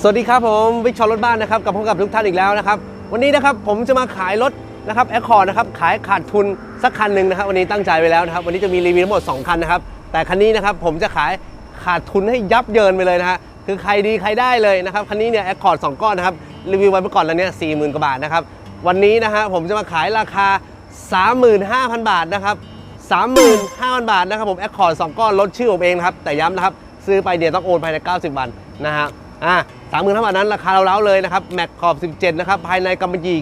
สวัสดีครับผมวิกชอรถบ้านนะครับกับพบกับทุกท่านอีกแล้วนะครับวันนี้นะครับผมจะมาขายรถนะครับแอคคอร์ดนะครับขายขาดทุนสักคันหนึ่งนะครับวันนี้ตั้งใจไว้แล้วนะครับวันนี้จะมีรีวิวทั้งหมด 2 คันนะครับแต่คันนี้นะครับผมจะขายขาดทุนให้ยับเยินไปเลยนะฮะคือใครดีใครได้เลยนะครับคันนี้เนี่ยแอคคอร์ดสก้อนนะครับรีวิวไว้เมื่อก่อนแล้วเนี่ยสี่หมื่นกว่าบาทนะครับวันนี้นะฮะผมจะมาขายราคา 35,000 บาทนะครับ35,000 บาทนะครับผมแอคคอร์ดสองก้อนลดชื่อผมเองนะครับแต่ย้ำนะครับซื้อไปเดี๋ยวต้องโอนภายใน 90 วันนะฮะ อ่าสามหมื่นห้าบาทนั้นราคาเราเล้าเลยนะครับแม็กขอบ 17 นะครับ ภายในกำมะหยี่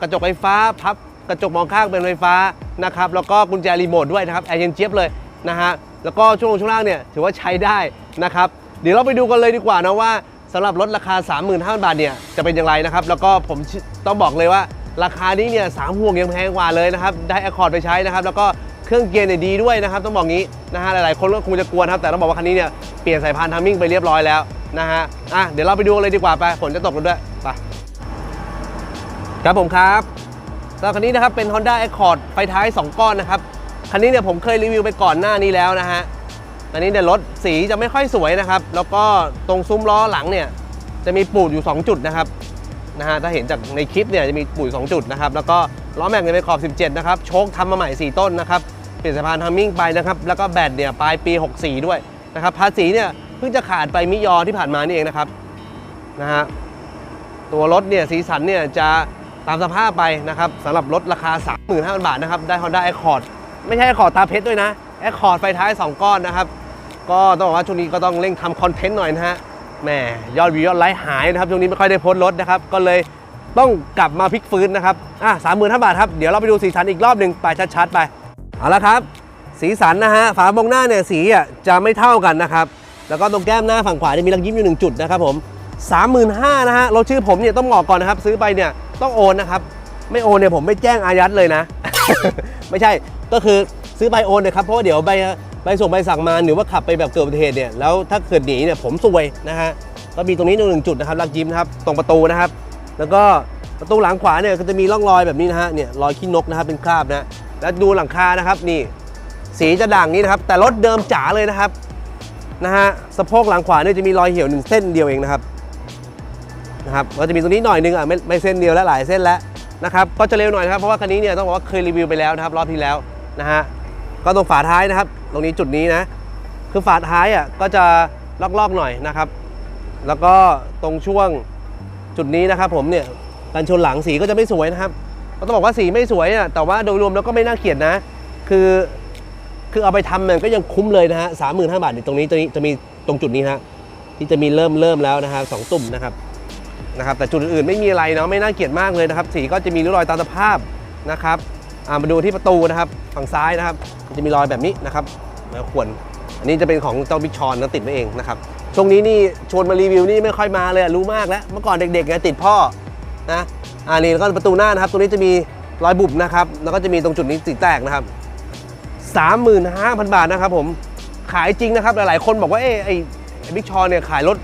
กระจกไฟฟ้าพับกระจกมองข้างเป็นไฟฟ้านะครับแล้วก็กุญแจรีโมทด้วยนะครับแอร์เย็นเจี๊ยบเลยนะฮะแล้วก็ช่วงลงช่วงล่างเนี่ยถือว่าใช้ได้นะครับเดี๋ยวเราไปดูกันเลยดีกว่านะว่าสำหรับรถราคา 35,000 บาทเนี่ยจะเป็นอย่างไรนะครับแล้วก็ผมต้องบอกเลยว่าราคานี้เนี่ยสามห่วงยังแพงกว่าเลยนะครับได้แอคคอร์ดไปใช้นะครับแล้วก็เครื่องเกียร์เนี่ยดีด้วยนะครับต้องบอกงี้นะฮะหลายๆ คนก็คงจะกลัวนะครับแต่ต้องบอกว่าคันนี้เนี่ยเปลี่ยนสายพานทัมมิ่งไปเรียบร้อยแล้ว นะฮะอะเดี๋ยวเราไปดูเลยดีกว่าไปฝนจะตกแล้วด้วยไปครับผมครับสำหรับคันนี้นะครับเป็น Honda Accord ไฟท้าย 2 ก้อนนะครับคันนี้เนี่ยผมเคยรีวิวไปก่อนหน้านี้แล้วนะฮะอันนี้เนี่ยรถสีจะไม่ค่อยสวยนะครับ แล้วก็ตรงซุ้มล้อหลังเนี่ยจะมีปูดอยู่ 2 จุดนะครับนะฮะถ้าเห็นจากในคลิปเนี่ยจะมีปุ๋ย2จุดนะครับแล้วก็ล้อแม็กเนี่ยเป็นขอบ 17 นะครับโชคทำมาใหม่ 4 ต้นนะครับเปลี่ยนสายพานทัมมิ่งไปนะครับแล้วก็แบตเนี่ยปลายปี 64 ด้วยนะครับภาษีเนี่ย เพิ่งจะขาดไปมิยอที่ผ่านมานี่เองนะครับนะฮะตัวรถเนี่ยสีสันเนี่ยจะตามสภาพไปนะครับสำหรับรถราคา 35,000 บาทนะครับ ได้ Honda Accord ไม่ใช่ Accord ตาเพชรด้วยนะ Accord ไฟท้าย 2 ก้อนนะครับ ก็ต้องบอกว่าช่วงนี้ก็ต้องเร่งทำคอนเทนต์หน่อยนะฮะแหมยอดวิวยอดไลค์หายนะครับ ช่วงนี้ไม่ค่อยได้โพสต์รถนะครับ ก็เลยต้องกลับมาพลิกฟื้นนะครับอะสามหมื่นห้าบาทครับ เดี๋ยวเราไปดูสีสันอีกรอบหนึ่งไปชัดๆไป เอาละครับ สีสันนะฮะ ฝาบงหน้าเนี่ยสีอะจะไม่เท่ากันนะครับ แล้วก็ตรงแก้มหน้าฝั่งขวาจะมีรักยิ้มอยู่หนึ่งจุดนะครับผม35,000นะฮะเราชื่อผมเนี่ยต้องบอกก่อนนะครับ ซื้อไปเนี่ยต้องโอนนะครับ ไม่โอนเนี่ยผมไม่แจ้งอายัดเลยนะ ไม่ใช่ก็คือซื้อใบโอนนะครับเพราะว่าเดี๋ยวใบใบส่งใบสั่งมาหรือว่าขับไปแบบเกิดอุบัติเหตุเนี่ยแล้วถ้าเกิดหนีเนี่ยผมซวยนะฮะก็มีตรงนี้หนึ่งจุดนะครับรักยิ้มนะครับตรงประตูนะครับ แล้วก็ประตูหลังขวาเนี่ยก็จะมีร่องรอยแบบนี้นะฮะเนี่ยรอยขี้นกนะครับเป็นคราบนะแล้วดูหลังคานะครับนี่ สีจะด่างนี้นะครับ แต่รถเดิมจ๋าเลยนะครับ นะฮะสะโพกหลังขวาเนี่ยจะมีรอยเหี่ยวหนึ่งเส้นเดียวเองนะครับนะครับก็จะมีตรงนี้หน่อยนึงอะไม่ไม่เส้นเดียวแล้วหลายเส้นแล้วนะครับก็จะเร็วหน่อยนะครับเพราะว่าคันนี้เนี่ยต้องบอกว่าเคยรีวิวไปแล้วนะครับรอบที่แล้วนะฮะก็ตรงฝาท้ายนะครับ ตรงนี้จุดนี้นะคือฝาท้ายอะก็จะลอกๆหน่อยนะครับ แล้วก็ตรงช่วงจุดนี้นะครับ ผมเนี่ยกันชนหลังสีก็จะไม่สวยนะครับก็ต้องบอกว่าสีไม่สวยอะแต่ว่าโดยรวมแล้วก็ไม่น่าเกลียดนะ คือ คือเอาไปทำมันก็ยังคุ้มเลยนะฮะสามหมื่นห้าบาทตรงนี้ตรงนี้จะมีตรงจุดนี้นะฮะที่จะมีเริ่มเริ่มแล้วนะฮะสองตุ่มนะครับนะครับแต่จุดอื่นๆไม่มีอะไรเนาะไม่น่าเกลียดมากเลยนะครับสีก็จะมีริ้วรอยตามสภาพนะครับมาดูที่ประตูนะครับฝั่งซ้ายนะครับจะมีรอยแบบนี้นะครับแล้วควรอันนี้จะเป็นของเจ้าบิชอนนะติดไว้เองนะครับช่วงนี้นี่ชวนมารีวิวนี่ไม่ค่อยมาเลยรู้มากแล้วเมื่อก่อนเด็กๆไงติดพ่อนะอ่านี่แล้วก็ประตูหน้านะครับตรงนี้จะมีรอยบุบนะครับแล้วก็จะมีตรงจุดนี้สีแตกนะครับ 35,000 บาทนะครับผมขายจริงนะครับ หลายๆ คนบอกว่าเอ้ไอ้บิ๊กชอเนี่ยขายรถ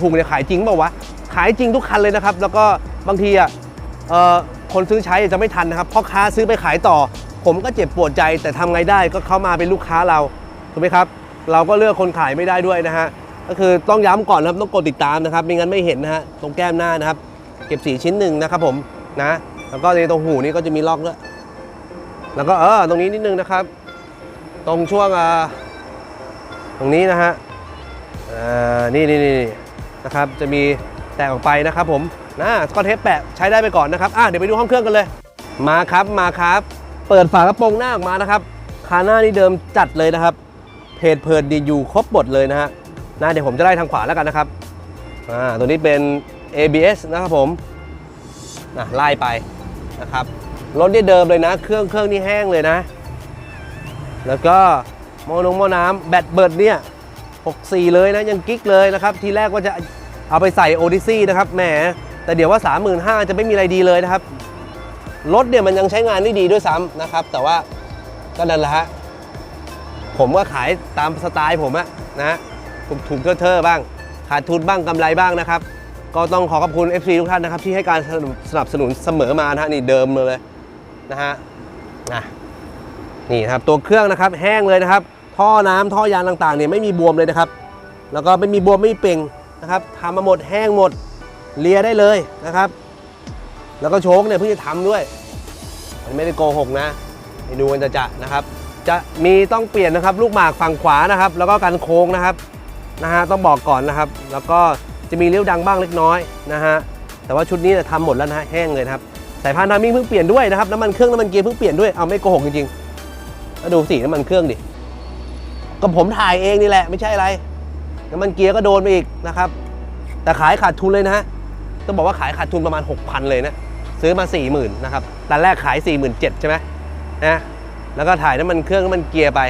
ถูกๆเนี่ยขายจริงเปล่าวะ ขายจริงทุกคันเลยนะครับ แล้วก็บางทีอะเอ่อคนซื้อใช้จะไม่ทันนะครับพ่อค้าซื้อไปขายต่อ ผมก็เจ็บปวดใจแต่ทำไงได้ก็เข้ามาเป็นลูกค้าเราถูกไหมครับ เราก็เลือกคนขายไม่ได้ด้วยนะฮะก็คือต้องย้ำก่อนนะครับต้องกดติดตามนะครับไม่งั้นไม่เห็นนะฮะตรงแก้มหน้านะครับ เก็บสีชิ้นหนึ่งนะครับผมนะแล้วก็ในตรงหูนี่ก็จะมีล็อกด้วยแล้วก็เออตรงนี้นิดนึงนะครับ ตรงช่วงตรงนี้นะฮะนี่นี่นี่นะครับจะมีแตกออกไปนะครับผมนะสกอตเทปแปะใช้ได้ไปก่อนนะครับอะเดี๋ยวไปดูห้องเครื่องกันเลย มาครับมาครับ เปิดฝากระโปรงหน้าออกมานะครับคาหน้านี่เดิมจัดเลยนะครับเพจเพลิดดีอยู่ครบหมดเลยนะฮะนะเดี๋ยวผมจะไล่ทางขวาแล้วกันนะครับอ่าตัวนี้เป็น ABS นะครับผมนะไล่ไปนะครับรถนี่เดิมเลยนะ เครื่องเครื่องนี่แห้งเลยนะ แล้วก็โมนงโมน้ำแบตเบิร์ดเนี่ย 64 เลยนะยังกิ๊กเลยนะครับ ทีแรกว่าจะเอาไปใส่โอดิซี่นะครับแหมแต่เดี๋ยวว่า 35,000 จะไม่มีอะไรดีเลยนะครับ รถเนี่ยมันยังใช้งานได้ดีด้วยซ้ำนะครับ แต่ว่าก็นั่นแหละฮะผมก็ขายตามสไตล์ผมอะนะถูกถูกเทอะๆบ้าง ขาดทุนบ้างกำไรบ้างนะครับ ก็ต้องขอขอบคุณ FC ทุกท่านนะครับ ที่ให้การสนับสนุนเสมอมานะฮะนี่เดิมเลยนะฮะนะ นี่ครับตัวเครื่องนะครับแห้งเลยนะครับ ท่อน้ำท่อยางต่างๆเนี่ยไม่มีบวมเลยนะครับ แล้วก็ไม่มีบวมไม่มีเป่งนะครับทำมาหมดแห้งหมดเลียได้เลยนะครับ แล้วก็โชคเนี่ยเพิ่งจะทำด้วยมันไม่ได้โกหกนะให้ดูกันจะจะนะครับ จะมีต้องเปลี่ยนนะครับ ลูกหมากฝั่งขวานะครับ แล้วก็กันโค้งนะครับนะฮะต้องบอกก่อนนะครับ แล้วก็จะมีเลี้ยวดังบ้างเล็กน้อยนะฮะแต่ว่าชุดนี้เนี่ยทำหมดแล้วนะแห้งเลยครับสายพานทามิ่งเพิ่งเปลี่ยนด้วยนะครับน้ำมันเครื่องน้ำมันเกียร์เพิ่งเปลี่ยนด้วยเอาไม่โกหกจริงๆ แล้วดูสีน้ำมันเครื่องดิ ก็ผมถ่ายเองนี่แหละ ไม่ใช่อะไร น้ำมันเกียร์ก็โดนไปอีกนะครับ แต่ขายขาดทุนเลยนะฮะ ต้องบอกว่าขายขาดทุนประมาณ 6,000 เลยนะ ซื้อมา 40,000นะครับตอนแรกขาย 47,000ใช่ไหมนะแล้วก็ถ่ายน้ำมันเครื่องน้ำมันเกียร์ไป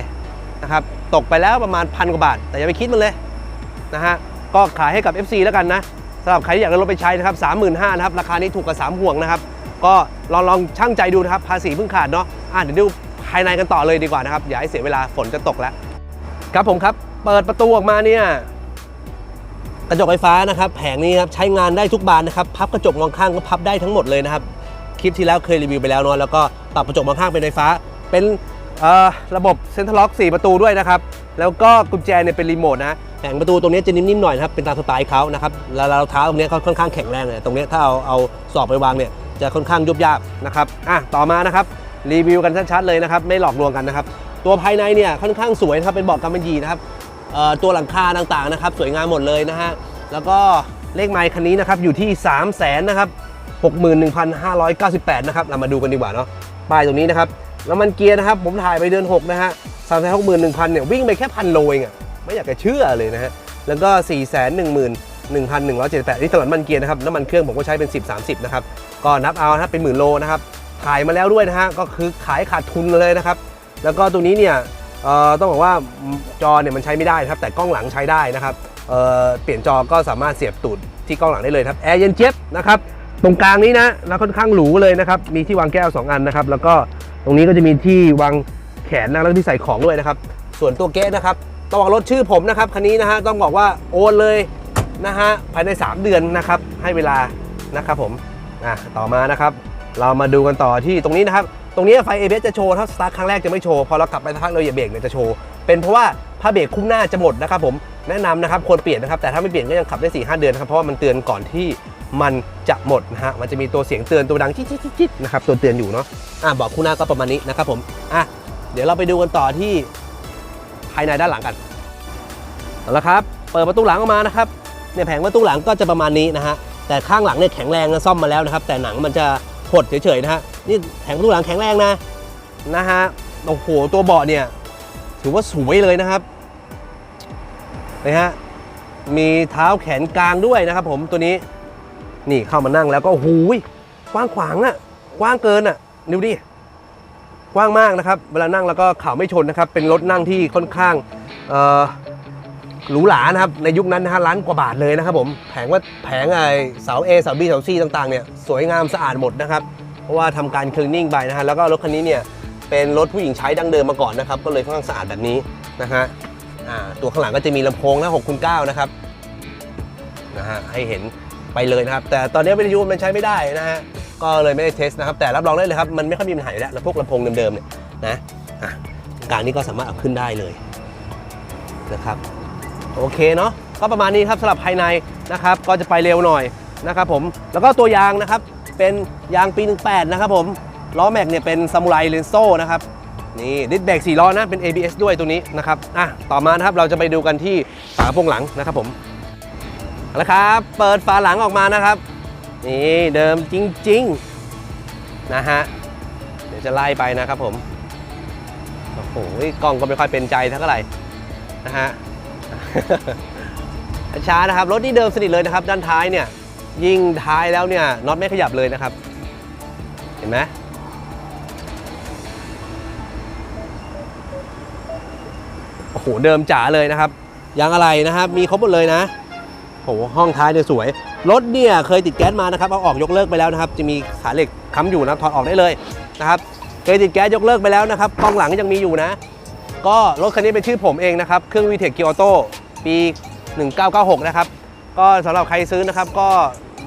นะครับ ตกไปแล้วประมาณพันกว่าบาท แต่อย่าไปคิดมันเลยนะฮะ ก็ขายให้กับ FC แล้วกันนะสำหรับใครที่อยากได้รถไปใช้นะครับ35,000นะครับ ราคานี้ถูกกว่า3ห่วงนะครับ ก็ลองลองช่างใจดูนะครับ ภาษีเพิ่งขาดเนาะ อะเดี๋ยวดู ภายในกันต่อเลยดีกว่านะครับ อย่าให้เสียเวลาฝนจะตกแล้ว ครับผมครับ เปิดประตูออกมาเนี่ยกระจกไฟฟ้านะครับแผงนี้ครับใช้งานได้ทุกบานนะครับพับกระจกมองข้างก็พับได้ทั้งหมดเลยนะครับคลิปที่แล้วเคยรีวิวไปแล้วเนาะแล้วก็ปรับกระจกมองข้างเป็นไฟฟ้า เป็นระบบเซ็นทรัลล็อก4ประตูด้วยนะครับแล้วก็กุญแจเนี่ยเป็นรีโมทนะแผงประตูตรงนี้จะนิ่มๆหน่อยนะครับเป็นตามสไตล์เขานะครับแล้วเราเท้าตรงนี้เขาค่อนข้างแข็งแรงเลยตรงนี้ถ้าเอาเอาสอบไปวางเนี่ยจะค่อนข้างยุบยากนะครับอะต่อมานะครับ รีวิวกันชัดๆเลยนะครับไม่หลอกลวงกันนะครับตัวภายในเนี่ยค่อนข้างสวยนะครับเป็นเบาะกำมะหยี่นะครับตัวหลังคาต่างๆนะครับสวยงามหมดเลยนะฮะแล้วก็เลขไมค์คันนี้นะครับอยู่ที่ 3 0 0แสนนะครับ61,598นะครับเรามาดูกันดีกว่าเนาะป้ายตรงนี้นะครับแล้วมันเกียร์นะครับผมถ่ายไปเดือน 6 นะฮะสามแสนหกหมื่นหนึ่งพันเนี่ยวิ่งไปแค่พันโลเองอะไม่อยากจะเชื่อเลยนะฮะแล้วก็4ี่แสนหนึ่งหมื่นหนึ่งพันหนึ่งร้อยเจ็ดแปดนี่สำหรับน้ำมันเกียร์นะครับน้ำมันเครื่องผมก็ใช้เป็น10 30นะครับก็นับเอานะเป็นหมื่นโลนะครับ ขายมาแล้วด้วยนะฮะก็คือขายขาดทุนเลยนะครับ แล้วก็ตัวนี้เนี่ยเอ่อต้องบอกว่าจอเนี่ยมันใช้ไม่ได้นะครับ แต่กล้องหลังใช้ได้นะครับเอ่อเปลี่ยนจอก็สามารถเสียบตูดที่กล้องหลังได้เลยครับแอร์เย็นเจี๊ยบนะครับตรงกลางนี้นะแล้วค่อนข้างหรูเลยนะครับมีที่วางแก้ว 2 อันนะครับ แล้วก็ตรงนี้ก็จะมีที่วางแขนนะแล้วที่ใส่ของด้วยนะครับ ส่วนตัวเก๊ะนะครับต้องบอกรถชื่อผมนะครับคันนี้นะฮะต้องบอกว่าโอนเลยนะฮะภายใน 3 เดือนนะครับให้เวลานะครับผมอะต่อมานะครับ เรามาดูกันต่อที่ตรงนี้นะครับ ตรงนี้ไฟ ABS จะโชว์ถ้าสตาร์ทครั้งแรกจะไม่โชว์ พอเราขับไปสักพักเราเหยียบเบรกเนี่ยจะโชว์ เป็นเพราะว่าผ้าเบรกคุ้มหน้าจะหมดนะครับผมแนะนำนะครับควรเปลี่ยนนะครับ แต่ถ้าไม่เปลี่ยนก็ยังขับได้4 5เดือนนะครับ เพราะว่ามันเตือนก่อนที่มันจะหมดนะฮะมันจะมีตัวเสียงเตือนตัวดังจิ๊ดจิ๊ดนะครับตัวเตือนอยู่เนาะอะบอกคู่หน้าก็ประมาณนี้นะครับผมอะเดี๋ยวเราไปดูกันต่อที่ภายในด้านหลังกันเอาละครับเปิดประตูหลังออกมานะครับเนี่ยแผงประตูหลังก็จะประมาณนี้นะฮะแต่ข้างหลังเนี่ยแข็งแรงซ่อมมาแล้วนะครับ แต่หนังมันจะ หดเฉยๆนะฮะนี่แผงประตูหลังแข็งแรงนะนะฮะโอ้โหตัวเบาะเนี่ย ถือว่าสวยเลยนะครับนะฮะมีเท้าแขนกลางด้วยนะครับ ผมตัวนี้นี่เข้ามานั่งแล้วก็โอ้โหยกว้างขวางอะกว้างเกินอะดูดิกว้างมากนะครับ เวลานั่งแล้วก็เข่าไม่ชนนะครับ เป็นรถนั่งที่ค่อนข้างเอ่อ หรูหรานะครับในยุคนั้นนะฮะล้านกว่าบาทเลยนะครับผมแผงว่าแผงไอเสา A เสา B เสา C ต่างๆเนี่ยสวยงามสะอาดหมดนะครับเพราะว่าทำการคลีนนิ่งไปนะฮะแล้วก็รถคันนี้เนี่ยเป็นรถผู้หญิงใช้ดั้งเดิมมาก่อนนะครับก็เลยค่อนข้างสะอาดแบบนี้นะฮะตัวข้างหลังก็จะมีลำโพงนะ6คูณ9นะครับนะฮะให้เห็นไปเลยนะครับ แต่ตอนนี้วิทยุมันใช้ไม่ได้นะฮะก็เลยไม่ได้เทสนะครับ แต่รับรองได้เลยครับ มันไม่ค่อยมีปัญหาอยู่แล้วพวกลำโพงเดิมๆเนี่ยนะะกางนี้ก็สามารถเอาขึ้นได้เลยนะครับ โอเคเนาะก็ประมาณนี้ครับสำหรับภายในนะครับ ก็จะไปเร็วหน่อยนะครับผมแล้วก็ตัวยางนะครับ เป็นยางปี 18 นะครับผมล้อแม็กเนี่ยเป็นซามูไรเลนโซ่นะครับนี่ดิสเบรก4ล้อนะเป็น ABS ด้วยตัวนี้นะครับอะต่อมานะครับเราจะไปดูกันที่ฝากระโปรงหลังนะครับผมเอาละครับ เปิดฝาหลังออกมานะครับ นี่เดิมจริงๆนะฮะเดี๋ยวจะไล่ไปนะครับผมโอ้โหกล้องก็ไม่ค่อยเป็นใจเท่าไหร่นะฮะ ช้านะครับ รถนี่เดิมสนิทเลยนะครับ ด้านท้ายเนี่ย ยิงท้ายแล้วเนี่ยน็อตไม่ขยับเลยนะครับ เห็นไหมโอ้โหเดิมจ๋าเลยนะครับยางอะไรนะครับ มีครบหมดเลยนะโอ้โหห้องท้ายเนี่ยสวย รถเนี่ยเคยติดแก๊สมานะครับเอาออกยกเลิกไปแล้วนะครับ จะมีขาเหล็กค้ำอยู่นะถอดออกได้เลยนะครับเคยติดแก๊สยกเลิกไปแล้วนะครับกล้องหลังยังมีอยู่นะ ก็รถคันนี้เป็นชื่อผมเองนะครับ เครื่องวีเทคเกียร์ออโต้ ปี 1996 นะครับ ก็สำหรับใครซื้อนะครับ ก็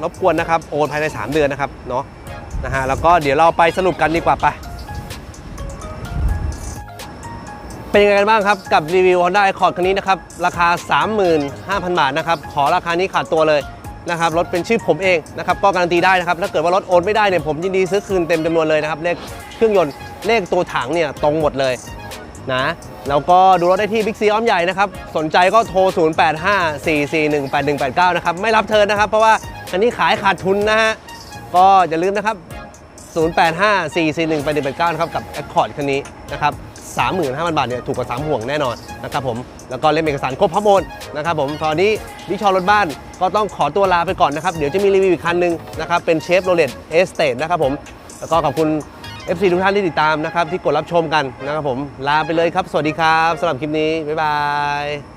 รบกวนนะครับโอนภายใน 3 เดือนนะครับเนาะนะฮะแล้วก็เดี๋ยวเราไปสรุปกันดีกว่าไปเป็นยังไงกันบ้างครับ กับรีวิว Honda Accord คันนี้นะครับ ราคา 35,000 บาทนะครับ ขอราคานี้ขาดตัวเลยนะครับรถเป็นชื่อผมเองนะครับก็การันตีได้นะครับ ถ้าเกิดว่ารถโอนไม่ได้เนี่ยผมยินดีซื้อคืนเต็มจำนวนเลยนะครับเลขเครื่องยนต์เลขตัวถังเนี่ยตรงหมดเลยนะ แล้วก็ดูรถได้ที่บิ๊กซีอ้อมใหญ่นะครับ สนใจก็โทร 0854418189 นะครับ ไม่รับเทินนะครับ เพราะว่าคันนี้ขายขาดทุนนะฮะ ก็อย่าลืมนะครับ 0854418189นะครับ กับ Accord คันนี้นะครับ35,000 บาทเนี่ยถูกกว่า 3 ห่วงแน่นอนนะครับผมแล้วก็เล่มเอกสารครบพร้อมอนนะครับผมตอนนี้วิชอรถบ้านก็ต้องขอตัวลาไปก่อนนะครับ เดี๋ยวจะมีรีวิวอีกคันหนึ่งนะครับเป็นเชฟโรเลตเอสเตทนะครับผมแล้วก็ขอบคุณ FC ทุกท่านที่ติดตามนะครับที่กดรับชมกันนะครับผมลาไปเลยครับ สวัสดีครับสำหรับคลิปนี้บ๊ายบาย